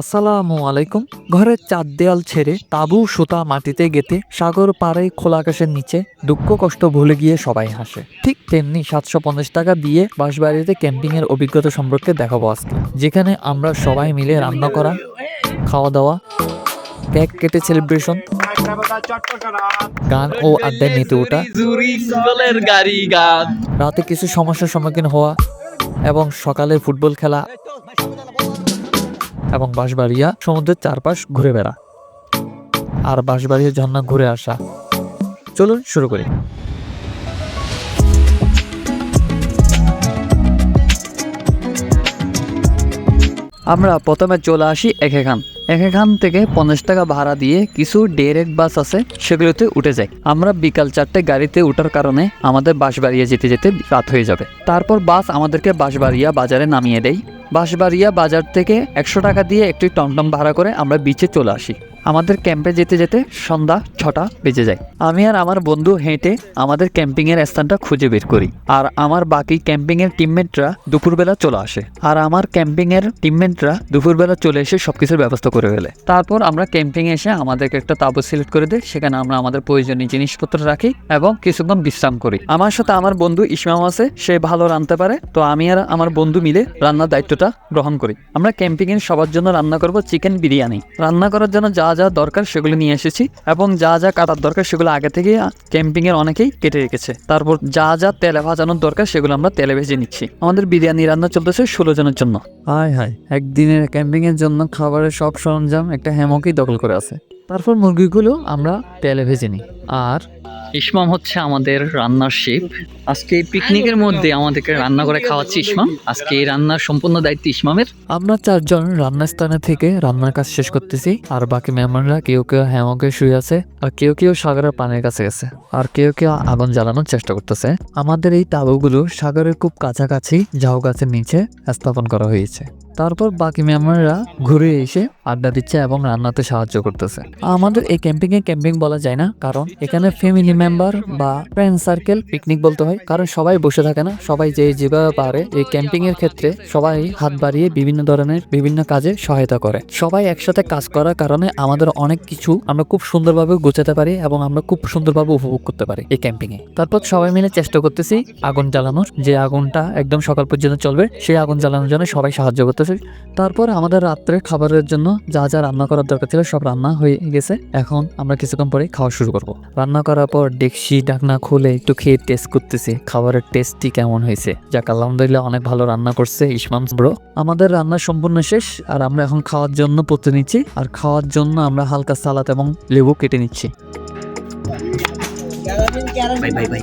আসসালামু আলাইকুম। ঘরের চার দেয়াল ছেড়ে তাবু সুতা মাটিতে গেতে সাগর পাড়ে খোলা আকাশের নিচে দুঃখ কষ্ট ভুলে গিয়ে সবাই হাসে। ঠিক তেমনি সাতশো পঞ্চাশ টাকা দিয়ে বাঁশবাড়িতে ক্যাম্পিং এর অভিজ্ঞতা সম্পর্কে দেখাবো আজকে। যেখানে আমরা সবাই মিলে রান্না করা, খাওয়া দাওয়া, কেক কেটে সেলিব্রেশন গান ও আড্ডায় মেতে ওঠা, রাতে কিছু সমস্যার সম্মুখীন হওয়া এবং সকালে ফুটবল খেলা এবং বাঁশবাড়িয়া সমুদ্রের চারপাশ ঘুরে বেড়া। আর বাঁশবাড়িয়া ঝর্ণা ঘুরে আসা। চলুন শুরু করি। আমরা প্রথমে চলে আসি এখান এখান থেকে পঞ্চাশ টাকা ভাড়া দিয়ে কিছু ডেরেক বাস আছে, সেগুলোতে উঠে যাই আমরা বিকাল চারটে গাড়িতে উঠার কারণে আমাদের বাঁশবাড়িয়া যেতে যেতে রাত হয়ে যাবে। তারপর বাস আমাদেরকে বাঁশবাড়িয়া বাজারে নামিয়ে দেয়। বাঁশবাড়িয়া বাজার থেকে একশো টাকা দিয়ে একটি টমটম ভাড়া করে আমরা বিচে চলে আসি। আমাদের ক্যাম্পে যেতে যেতে সন্ধ্যা ছটা বেজে যায়। আমি আর আমার বন্ধু হেঁটে আমাদের ক্যাম্পিং এর স্থানটা খুঁজে বের করি। আর আমার বাকি ক্যাম্পিং এর টিমমেটরা দুপুরবেলা চলে আসে। আর আমার ক্যাম্পিং এর টিমমেটরা দুপুরবেলা চলে এসে সবকিছুর ব্যবস্থা করে ফেলে। তারপর আমরা ক্যাম্পিং এসে আমাদেরকে একটা তাবু সিলেক্ট করে দেয় সেখানে আমরা আমাদের প্রয়োজনীয় জিনিসপত্র রাখি এবং কিছুক্ষণ বিশ্রাম করি। আমার সাথে আমার বন্ধু ইসমাম আছে সে ভালো রাঁধতে পারে তো আমি আর আমার বন্ধু মিলে রান্নার দায়িত্বটা গ্রহণ করি। আমরা ক্যাম্পিং এর সবার জন্য রান্না করব চিকেন বিরিয়ানি। রান্না করার জন্য যা যা দরকার সেগুলো নিয়ে এসেছি এবং যা যা কাটার দরকার সেগুলো আগে থেকে ক্যাম্পিং এর অনেকেই কেটে রেখেছে। তারপর যা যা তেলে ভাজানোর দরকার সেগুলো আমরা তেলে ভেজে নিচ্ছি। আমাদের বিরিয়ানি রান্না চলতেছে ষোলো জনের জন্য। হাই হাই একদিনের ক্যাম্পিং এর জন্য খাবারের সব সরঞ্জাম একটা হ্যামকই দখল করে আছে। তারপর মুরগিগুলো আমরা তেলে ভেজে নিই। আর ইসমাম হচ্ছে আমাদের রান্নার শেফ। আজকে এই পিকনিকের মধ্যে আমাদেরকে রান্না করে খাওয়াচ্ছে ইসমাম আজকে এই রান্নার সম্পূর্ণ দায়িত্ব ইসমামের আমরা চারজন রান্নার স্থানে থেকে রান্নার কাজ শেষ করতেছি। আর বাকি মেহমানরা কেউ কেউ হ্যামকে শুয়ে আছে আর কেউ কেউ সাগরের পানির কাছে গেছে। আর কেউ কেউ আগুন জ্বালানোর চেষ্টা করতেছে। আমাদের এই তাবুগুলো সাগরের খুব কাছাকাছি ঝাউ গাছের নিচে স্থাপন করা হয়েছে। তারপর বাকি মেহমানরা ঘুরে এসে আড্ডা দিচ্ছে এবং রান্নাতে সাহায্য করতেছে। আমাদের এই ক্যাম্পিং এ ক্যাম্পিং বলা যায় না, কারণ এখানে ফ্যামিলি মেম্বার বা ফ্রেন্ড সার্কেল পিকনিক বলতে হয়, কারণ সবাই বসে থাকে না, সবাই যে যেভাবে পারে এই ক্যাম্পিং এর ক্ষেত্রে সবাই হাত বাড়িয়ে বিভিন্ন ধরনের বিভিন্ন কাজে সহায়তা করে। সবাই একসাথে কাজ করার কারণে আমাদের অনেক কিছু আমরা খুব সুন্দরভাবে গোছাতে পারি এবং আমরা খুব সুন্দরভাবে উপভোগ করতে পারি এই ক্যাম্পিং এ তারপর সবাই মিলে চেষ্টা করতেছি আগুন জ্বালানোর, যে আগুনটা একদম সকাল পর্যন্ত চলবে, সেই আগুন জ্বালানোর জন্য সবাই সাহায্য করতেছে। তারপর আমাদের রাত্রে খাবারের জন্য যা যা রান্না করার দরকার ছিল সব রান্না হয়ে গেছে। এখন আমরা কিছুক্ষণ পরে খাওয়া শুরু করব। রান্না করার পর ডেকসি ডাকনা খুলে একটু খেয়ে টেস্ট করতেছি, খাবারের টেস্টটি কেমন হয়েছে। যাক, আলহামদুলিল্লাহ অনেক ভালো রান্না করছে ইসমাম ব্রো আমাদের রান্না সম্পূর্ণ শেষ, আর আমরা এখন খাওয়ার জন্য প্রস্তুতি নিচ্ছি, আর খাওয়ার জন্য আমরা হালকা সালাদ এবং লেবু কেটে নিচ্ছি। ভাই ভাই ভাই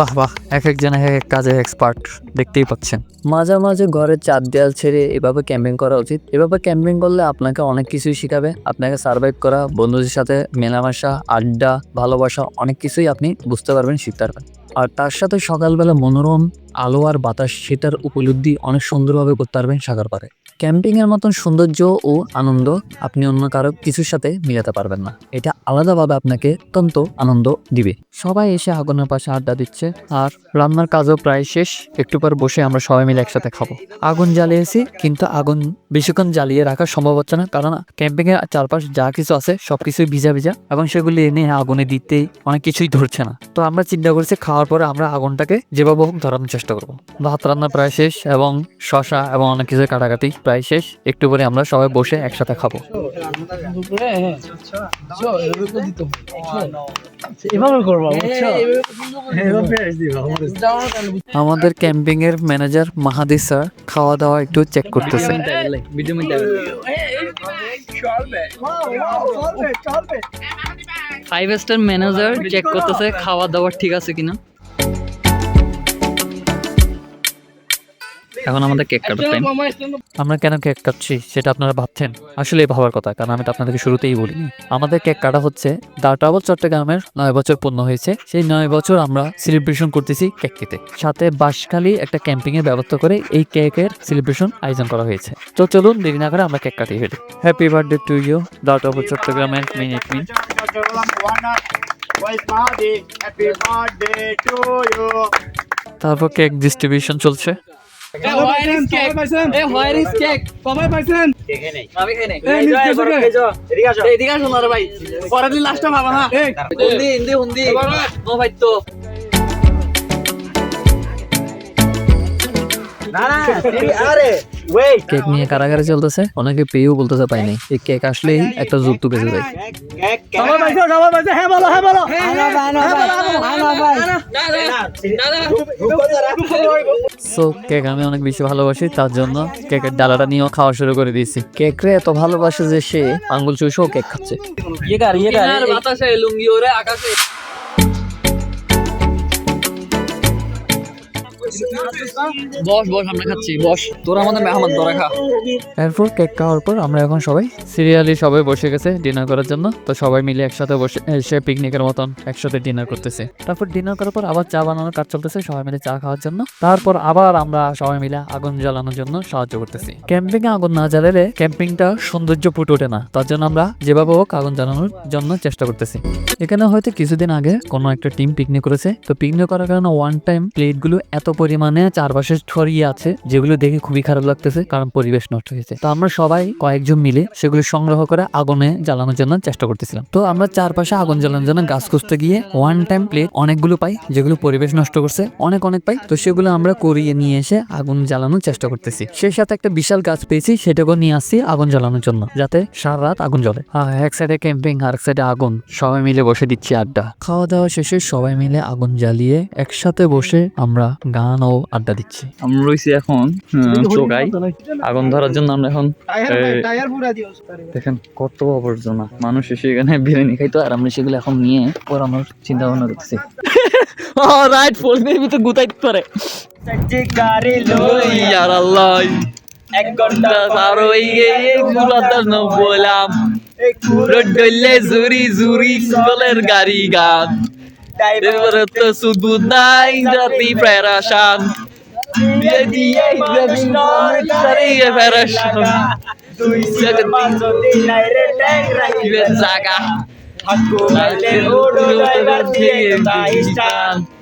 বাহ বাহ, এক একজন এক এক কাজে এক্সপার্ট দেখতেই পাচ্ছেন। মাঝে মাঝে ঘরের চার দেয়াল ছেড়ে এভাবে ক্যাম্পিং করা উচিত। এভাবে ক্যাম্পিং করলে আপনাকে অনেক কিছুই শিখাবে। আপনাকে সার্ভাইভ করা, বন্ধুদের সাথে মেলামেশা, আড্ডা, ভালোবাসা অনেক কিছুই আপনি বুঝতে পারবেন, শিখতে পারবেন। আর তার সাথে সকালবেলা মনোরম আলো আর বাতাস সেটার উপলব্ধি অনেক সুন্দরভাবে করতে পারবেন সাগর পারে ক্যাম্পিং এর মতন সৌন্দর্য ও আনন্দ আপনি অন্য কারও কিছুর সাথে মিলাতে পারবেন না। এটা আলাদাভাবে আপনাকে অত্যন্ত আনন্দ দিবে। সবাই এসে আগুনের পাশে আড্ডা দিচ্ছে আর রান্নার কাজও প্রায় শেষ। একটু পর বসে আমরা সবাই মিলে একসাথে খাব। আগুন জ্বালিয়েছি, কিন্তু আগুন বেশিক্ষণ জ্বালিয়ে রাখা সম্ভব হচ্ছে না, কারণ ক্যাম্পিং এর চারপাশ যা কিছু আছে সবকিছুই ভিজা ভিজা এবং সেগুলি এনে আগুনে দিতে অনেক কিছুই ধরছে না। তো আমরা চিন্তা করছি খাওয়ার পরে আমরা আগুনটাকে যেভাবে হোক ধরানোর চেষ্টা করব। ভাত রান্না প্রায় শেষ এবং শশা এবং অনেক কিছু কাটাকাটি প্রায় শেষ একটু পরে আমরা সবাই বসে একসাথে খাব এভাবে করব বুঝছ আমাদের ক্যাম্পিং এর ম্যানেজার মাহাদি স্যার খাওয়া দাওয়া একটু চেক করতেছে ফাইভ স্টার ম্যানেজার চেক করতেছে খাওয়া দাওয়া ঠিক আছে কিনা এখন আমাদের কেক কাটার টাইম আমরা কেন কেক কাটছি? সেটা আপনারা ভাবছেন। আসলে ভাবার কথা কারণ আমি তো আপনাদেরকে শুরুতেই বলি আমাদের কেক কাটা হচ্ছে দা ট্রাভেল চট্টগ্রামের নয় বছর পূর্ণ হয়েছে। সেই নয় বছর আমরা সেলিব্রেশন করতেছি কেক কেটে সাথে বাঁশখালী একটা ক্যাম্পিং এর ব্যবস্থা করে এই কেকের সেলিব্রেশন আয়োজন করা হয়েছে। তো চলুন দেরি না করে আমরা কেক কাটিয়ে ফেলি। Happy birthday to you the travel চট্টগ্রামের মিনিট মিনিট. তারপর কেক ডিস্ট্রিবিউশন চলছে। ভাই। পরের দিন লাস্টটা ভাবা না। হিন্দি হিন্দি হিন্দি ও ভাই তো। কেক নিয়ে কারাগারে চলতেছে অনেকে পেয়েও বলতেছে পাই নাই এই কেক আসলেই একটা যুক্ত বেঁচে যায় হ্যাঁ হ্যাঁ সো কেক আমি অনেক বেশি ভালোবাসি তার জন্য কেকের ডালাটা নিয়েও খাওয়া শুরু করে দিয়েছি কেক রে এত ভালোবাসে যে সে আঙ্গুল চুষেও কেক খাচ্ছে আর বাতাসে লুঙ্গি ওরে আকাশে বস বস আমরা খাচ্ছি বস। তোরা আমাদের মেহমান তোরা খা। এরপর কেক খাওয়ার পর আমরা এখন সবাই সিরিয়ালি সবাই বসে গেছে ডিনার করার জন্য। তো সবাই মিলে একসাথে বসে এসে পিকনিকের মতন একসাথে ডিনার করতেছে। তারপর ডিনার করার পর আবার চা বানানোর কাজ চলতেছে সবাই মিলে চা খাওয়ার জন্য। তারপর আবার আমরা সবাই মিলে আগুন জ্বালানোর জন্য সাহায্য করতেছি। ক্যাম্পিং এ আগুন না জ্বালালে ক্যাম্পিংটা সৌন্দর্য ফুটে ওঠে না। তার জন্য আমরা যেভাবে হোক আগুন জ্বালানোর জন্য চেষ্টা করতেছি। এখানে হয়তো কিছুদিন আগে কোনো একটা টিম পিকনিক করেছে। তো পিকনিক করার কারণে ওয়ান টাইম প্লেটগুলো এত পরিমাণে চারপাশে ছড়িয়ে আছে, যেগুলো দেখে খুবই খারাপ লাগতেছে, কারণ পরিবেশ নষ্ট হয়েছে। তো আমরা সবাই কয়েকজন মিলে সেগুলো সংগ্রহ করে আগুনে জ্বালানোর জন্য চেষ্টা করতেছিলাম। তো আমরা চারপাশে আগুন জ্বালানোর জন্য গাছ খুঁজতে গিয়ে ওয়ান টাইম প্লেট অনেকগুলো পাই, যেগুলো পরিবেশ নষ্ট করছে, অনেক অনেক পাই। তো সেগুলো আমরা করিয়ে নিয়ে এসে আগুন জ্বালানোর চেষ্টা করতেছি। সেই সাথে একটা বিশাল গাছ পেয়েছি, সেটাকেও নিয়ে আসছি আগুন জ্বালানোর জন্য, যাতে সারা রাত আগুন জ্বলে। আর এক সাইডে ক্যাম্পিং আর এক সাইডে আগুন। সবাই মিলে বসে দিচ্ছি আড্ডা। খাওয়া দাওয়া শেষে সবাই মিলে আগুন জ্বালিয়ে একসাথে বসে আমরা গান ও আড্ডা দিচ্ছি। আমরা রয়েছি এখন চোখাই আগুন ধরার জন্য আমরা এখন এই- টায়ার পুরা দিও দেখেন কত আবর্জনা। মানুষ এসে এখানে বিরিয়ানি খাইতো আর আমরা সেগুলো এখন নিয়ে পোড়ানোর চিন্তা ভাবনা করতেছি রাইট ফোল দিয়ে ভিতরে গুতাই করে ইয়ার আল্লাহ। এক ঘণ্টা পার হয়ে গিয়ে পুরাতন বললাম। রোড ডলে জুরি জুরি গাড়ি গান। এবারে তো শুধু নাই জাতি প্রেরাসান দিয়ে দিয়ে দিয়ে প্রেরাসান দুই সেকেন্ড জায়গা হিরে গান Halo guys, Cemuriti.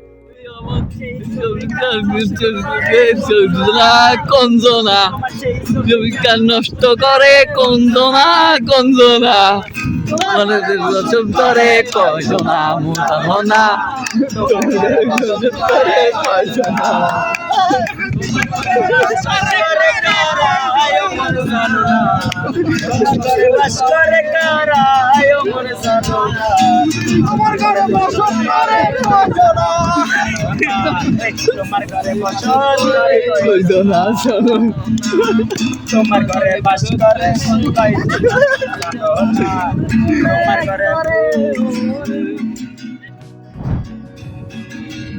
কঞ্জনা জমিকা নষ্ট করে কঞ্জনা কঞ্জনা মানে চুপ করে কয়জনা মুতামনা বাসকরে কারা, তোমার ঘরে বসত করে। তোমার ঘরে বসত করে শোনো তোমার ঘরে বাস করে তোমার ঘরে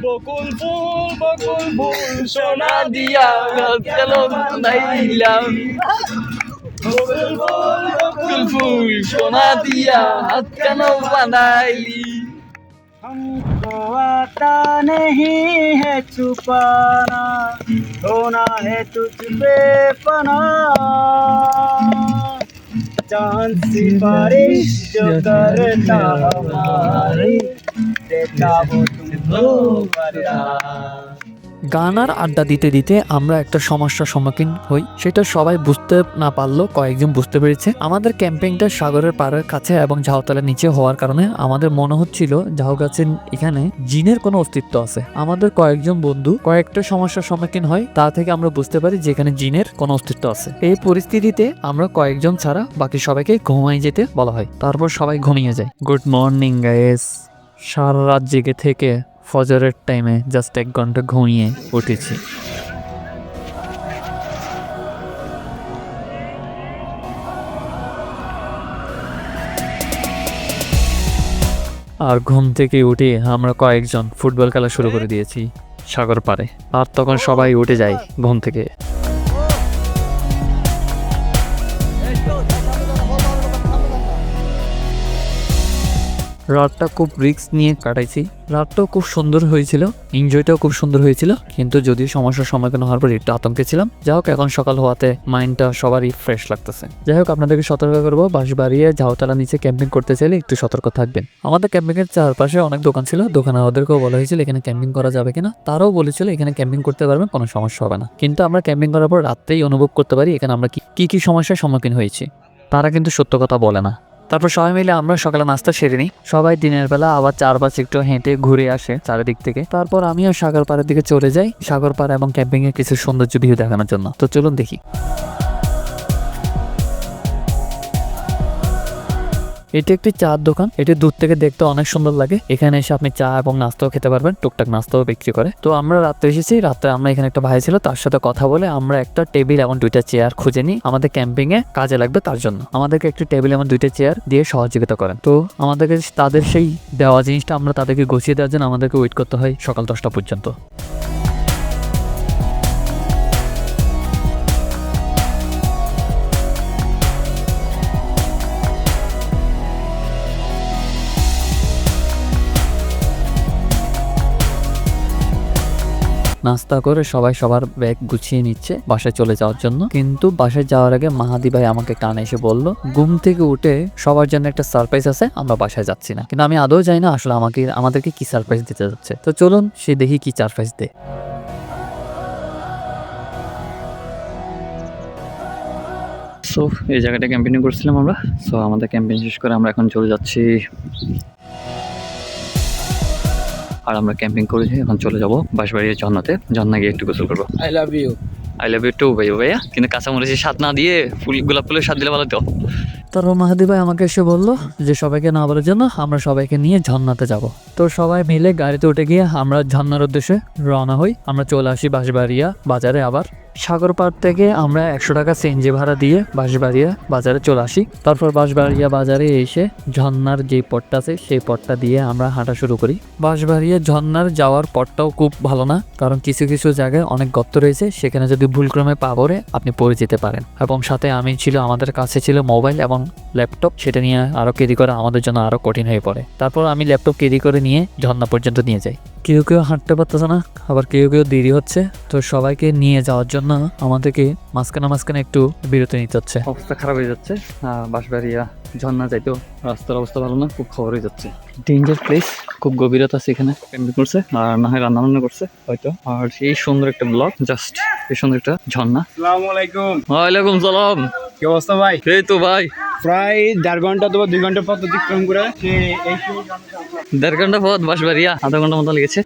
বকুল ফুল বকুল ফুল সোনা দিয়া গেল নাইলাম বকুল ফুল ফুল ফুল সোনা দিয়া হাত কেন বানাইলি हमको आता नहीं है छुपाना होना है तुझ पे पना चांद सिफारिश जो करता हमारी देता वो तुमको वरदान গান আর আড্ডা দিতে দিতে আমরা একটা সমস্যার সম্মুখীন হই। সেটা সবাই বুঝতে না পারলেও কয়েকজন বুঝতে পেরেছে। আমাদের ক্যাম্পিংটা সাগরের পাড়ের কাছে এবং ঝাউতলার নিচে হওয়ার কারণে আমাদের মনে হচ্ছিল ঝাউ গাছের এখানে জিনের কোনো অস্তিত্ব আছে। আমাদের কয়েকজন বন্ধু কয়েকটা সমস্যার সম্মুখীন হয়, তা থেকে আমরা বুঝতে পারি যে এখানে জিনের কোনো অস্তিত্ব আছে। এই পরিস্থিতিতে আমরা কয়েকজন ছাড়া বাকি সবাইকে ঘুমাই যেতে বলা হয়। তারপর সবাই ঘুমিয়ে যায়। Good morning, guys. সারা রাত জেগে থেকে ফজরের টাইমে জাস্ট এক ঘণ্টা ঘুমিয়ে উঠেছি। আর ঘুম থেকে উঠে আমরা কয়েকজন ফুটবল খেলা শুরু করে দিয়েছি সাগর পারে আর তখন সবাই উঠে যায় ঘুম থেকে। রাতটা খুব রিস্ক নিয়ে কাটাইছি। রাতটাও খুব সুন্দর হয়েছিল, এনজয়টাও খুব সুন্দর হয়েছিল। কিন্তু যদিও সমস্যার সম্মুখীন হওয়ার পর একটু আতঙ্কে ছিলাম, যাই হোক, এখন সকাল হওয়াতে মাইন্ডটা সবারই ফ্রেশ লাগতেছে। যাই হোক, আপনাদেরকে সতর্ক করব বাস বাড়িয়ে ঝাউতলা নিচে ক্যাম্পিং করতে চাইলে একটু সতর্ক থাকবেন। আমাদের ক্যাম্পিং এর চারপাশে অনেক দোকান ছিল, দোকানে ওদেরকেও বলা হয়েছিল এখানে ক্যাম্পিং করা যাবে কিনা। তারাও বলেছিল এখানে ক্যাম্পিং করতে পারবেন, কোনো সমস্যা হবে না। কিন্তু আমরা ক্যাম্পিং করার পর রাত্রেই অনুভব করতে পারি এখানে আমরা কি কি সমস্যার সম্মুখীন হয়েছি। তারা কিন্তু সত্য কথা বলে না। তারপর সবাই মিলে আমরা সকালে নাস্তা সেরে নিই। সবাই দিনের বেলা আবার চারপাশে একটু হেঁটে ঘুরে আসে চারিদিক থেকে। তারপর আমিও সাগর পাড়ের দিকে চলে যাই। সাগর পাড়া এবং ক্যাম্পিং এর কিছু সৌন্দর্য ভিউ দেখানোর জন্য। তো চলুন দেখি। এটি একটি চার দোকান। এটি দূর থেকে দেখতে অনেক সুন্দর লাগে। এখানে এসে আপনি চা এবং নাস্তাও খেতে পারবেন। টুকটাক নাস্তাও বিক্রি করে। তো আমরা রাত্রে এসেছি। রাত্রে আমরা এখানে একটা ভাই ছিল। তার সাথে কথা বলে আমরা একটা টেবিল এবং দুইটা চেয়ার খুঁজে নিই। আমাদের ক্যাম্পিং এ কাজে লাগবে তার জন্য। আমাদেরকে একটি টেবিল এবং দুইটা চেয়ার দিয়ে সহযোগিতা করেন। তো আমাদেরকে তাদের সেই দেওয়া জিনিসটা আমরা তাদেরকে গুছিয়ে দেওয়ার জন্য আমাদেরকে ওয়েট করতে হয় সকাল দশটা পর্যন্ত। নাস্তা করে সবাই সবার ব্যাগ গুছিয়ে নিচ্ছে বাসায় চলে যাওয়ার জন্য। কিন্তু বাসায় যাওয়ার আগে মাহাদি ভাই আমাকে কানে এসে বলল, ঘুম থেকে উঠে সবার জন্য একটা সারপ্রাইজ আছে, আমরা বাসায় যাচ্ছি না। কিন্তু আমি আদৌ যাই না আসলে আমাকে, আমাদেরকে কি সারপ্রাইজ দিতে যাচ্ছে। তো চলুন সে দেখি কি সারপ্রাইজ দে সো এই জায়গাটা ক্যাম্পেনিং করছিলাম আমরা। সো আমাদের ক্যাম্পেইন শেষ করে আমরা এখন চলে যাচ্ছি আর আমরা ক্যাম্পিং করেছি এখন চলে যাব বাঁশবাড়ির ঝর্ণাতে। ঝর্ণা গিয়ে একটু গোসল করব। I love you I love you too ভাই ভাইয়া। কিন্তু কাঁচামরিচের স্বাদ না দিয়ে ফুল গোলাপ ফুলের স্বাদ দিলে ভালো তো। তারপর মাহাদি ভাই আমাকে এসে বলল যে সবাইকে না বলার জন্য আমরা সবাইকে নিয়ে ঝর্ণাতে যাব। তো সবাই মিলে গাড়িতে উঠে গিয়ে আমরা ঝর্ণার উদ্দেশ্যে রওনা হই। আমরা চলে আসি বাঁশবাড়িয়া বাজারে আবার। সাগর পাড় থেকে আমরা একশো টাকা সিএনজি ভাড়া দিয়ে বাঁশবাড়িয়া বাজারে চলে আসি। তারপর বাঁশবাড়িয়া বাজারে এসে ঝর্ণার যে পটটা আছে, সেই পটটা দিয়ে আমরা হাঁটা শুরু করি। বাঁশবাড়িয়া ঝর্ণার যাওয়ার পথটাও খুব ভালো না, কারণ কিছু কিছু জায়গায় অনেক গর্ত রয়েছে, সেখানে যদি ভুলক্রমে পা পড়ে আপনি পড়ে যেতে পারেন। এবং সাথে আমি ছিল, আমাদের কাছে ছিল মোবাইল এবং ল্যাপটপ, সেটা নিয়ে আরও ক্যারি করা আমাদের জন্য আরও কঠিন হয়ে পড়ে। তারপর আমি ল্যাপটপ ক্যারি করে নিয়ে ঝর্ণা পর্যন্ত নিয়ে যাই। কেউ কেউ হাঁটতে পারতেছে না, আবার কেউ কেউ দেরি হচ্ছে, তো সবাইকে নিয়ে যাওয়ার জন্য আমাদেরকে মাঝখানে মাঝখানে একটু বিরতি নিতে হচ্ছে। অবস্থা খারাপ হয়ে যাচ্ছে। বাঁশবাড়িয়া ঝর্ণা যাইতো রাস্তার অবস্থা ভালো না খুব খবর হয়ে যাচ্ছে। ডেঞ্জার প্লেস খুব গভীরতা আছে এখানে ক্যাম্পিং করছে আর না হয় রান্না বান্না করছে হয়তো। আর এই সুন্দর একটা ব্লক জাস্ট এই সুন্দর একটা ঝর্ণা। আসসালামু আলাইকুম। ওয়ালাইকুম সালাম। কি অবস্থা ভাই? এই তো ভাই প্রায় দেড় ঘণ্টা অথবা দুই ঘণ্টা পথ অতিক্রম করে দেড় ঘণ্টা পথ বাঁশবাড়িয়া আধা ঘণ্টা মতো লেগেছে।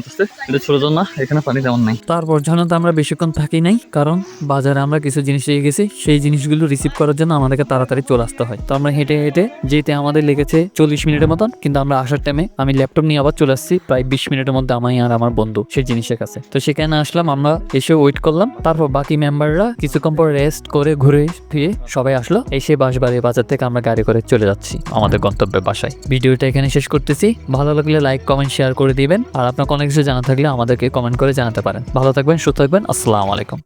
আসতে। এটা ছোট ঝর্ণা এখানে পানি তেমন নাই। তারপর ঝর্ণাতে আমরা বেশিক্ষণ থাকি নাই কারণ বাজারে আমরা কিছু জিনিস পেয়ে গেছি। সেই জিনিসগুলো রিসিভ করার জন্য আমাদেরকে তাড়াতাড়ি চলে আসতে হয়। তো আমরা হেঁটে হেঁটে যেতে আমাদের লেগেছে চল্লিশ মিনিটের মতন কিন্তু আমরা আসার টাইমে আমি ল্যাপটপ নিয়ে আবার চলে আসছি প্রায় বিশ মিনিটের মধ্যে আমি আর আমার বন্ধু সেই জিনিসের কাছে। তো সেখানে আসলাম আমরা এসে ওয়েট করলাম। তারপর বাকি মেম্বাররা কিছুক্ষণ পর রেস্ট করে ঘুরে ফিরে সবাই আসলো। এসে বাঁশবাড়ি বাজার থেকে আমরা গাড়ি করে চলে যাচ্ছি আমাদের গন্তব্যের বাসায়। ভিডিওটা এখানে শেষ করতেছি। ভালো লাগলে লাইক কমেন্ট শেয়ার করে দিবেন। আর আপনার অনেক কিছু জানা থাকলে আমাদেরকে কমেন্ট করে জানাতে পারেন। ভালো থাকবেন, সুস্থ থাকবেন। আসসালামু আলাইকুম।